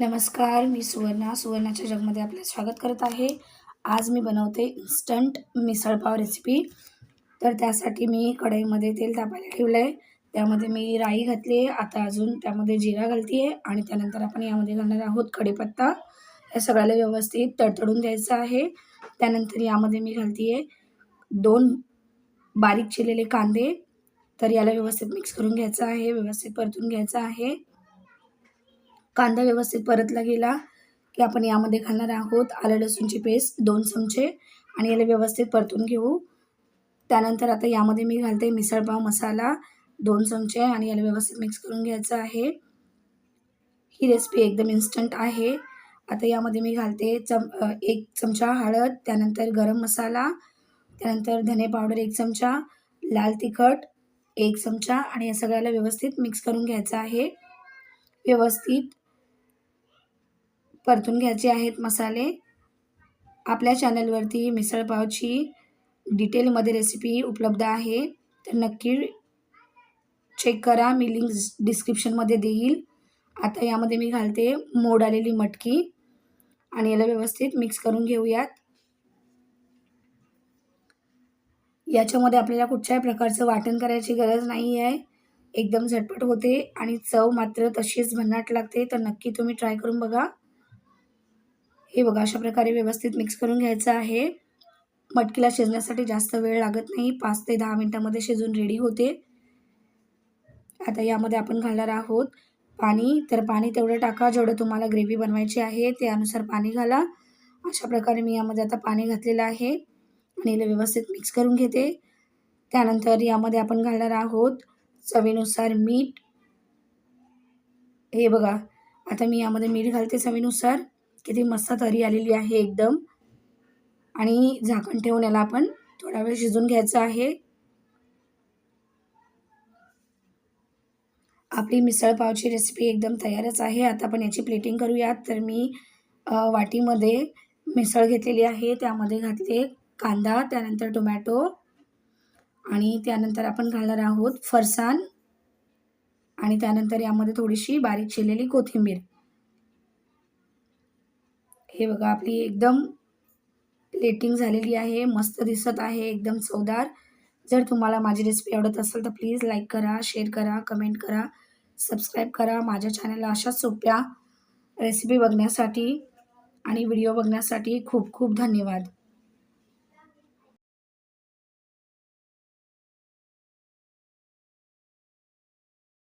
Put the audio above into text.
नमस्कार मी सुवर्णा. सुवर्णाच्या जगमध्ये आपलं स्वागत करत आहे. आज मी बनवते इन्स्टंट मिसळपाव रेसिपी तर त्यासाठी मी कढईमध्ये तेल तापायला ठेवलं आहे त्यामध्ये मी राई घातली आहे. आता अजून त्यामध्ये जिरा घालते आहे आणि त्यानंतर आपण यामध्ये घालणार आहोत कढीपत्ता. या सगळ्याला व्यवस्थित तडतडून द्यायचं आहे. त्यानंतर यामध्ये मी घालते आहे दोन बारीक चिरलेले कांदे. तर याला व्यवस्थित मिक्स करून घ्यायचं आहे. व्यवस्थित परतून घ्यायचं आहे. कांदा व्यवस्थित परतला गेला की आपण यामध्ये घालणार आहोत आलं लसूणची पेस्ट दोन चमचे आणि याला व्यवस्थित परतून घेऊ. त्यानंतर आता यामध्ये मी घालते मिसळपाव मसाला दोन चमचे आणि याला व्यवस्थित मिक्स करून घ्यायचं आहे. ही रेसिपी एकदम इन्स्टंट आहे. आता यामध्ये मी घालते चम एक चमचा हळद त्यानंतर गरम मसाला त्यानंतर धने पावडर एक चमचा लाल तिखट एक चमचा आणि या सगळ्याला व्यवस्थित मिक्स करून घ्यायचं आहे. व्यवस्थित परतून घ्यायचे आहेत मसाले. आपल्या चॅनलवरती मिसळपावची डिटेलमध्ये रेसिपी उपलब्ध आहे. तर नक्की चेक करा. मी लिंक डिस्क्रिप्शनमध्ये देईल. आता यामध्ये मी घालते मोड आलेली मटकी आणि याला व्यवस्थित मिक्स करून घेऊयात. याच्यामध्ये आपल्याला कुठच्याही प्रकारचं वाटण करायची गरज नाही आहे एकदम झटपट होते आणि चव मात्र तशीच भन्नाट लागते. तर नक्की तुम्ही ट्राय करून बघा. हे बघा अशा प्रकारे व्यवस्थित मिक्स करून घ्यायचं आहे. मटकीला शिजण्यासाठी जास्त वेळ लागत नाही. पाच ते दहा मिनटामध्ये शिजून रेडी होते. आता यामध्ये आपण घालणार आहोत पाणी. तर पाणी तेवढं टाका जेवढं तुम्हाला ग्रेव्ही बनवायची आहे त्यानुसार पाणी घाला. अशा प्रकारे मी यामध्ये आता पाणी घातलेलं आहे. आणि याला व्यवस्थित मिक्स करून घेते. त्यानंतर यामध्ये आपण घालणार आहोत चवीनुसार मीठ. हे बघा आता मी यामध्ये मीठ घालते चवीनुसार. किती मस्त तरी आलेली आहे एकदम. आणि झाकण ठेवून याला आपण थोडा वेळ शिजून घ्यायचं आहे. आपली मिसळपावची रेसिपी एकदम तयारच आहे. आता आपण याची प्लेटिंग करूयात. तर मी वाटीमध्ये मिसळ घेतलेली आहे. त्यामध्ये घातले कांदा त्यानंतर टोमॅटो आणि त्यानंतर आपण घालणार आहोत फरसाण आणि त्यानंतर यामध्ये थोडीशी बारीक चिरलेली कोथिंबीर. हे बघा आपली एकदम प्लेटिंग झालेली आहे मस्त दिसत आहे एकदम चवदार. जर तुम्हाला माझी रेसिपी आवडत असेल तर प्लीज लाईक करा शेअर करा कमेंट करा सबस्क्राईब करा. माझ्या चॅनलला अशाच सोप्या रेसिपी बघण्यासाठी आणि व्हिडिओ बघण्यासाठी खूप खूप धन्यवाद.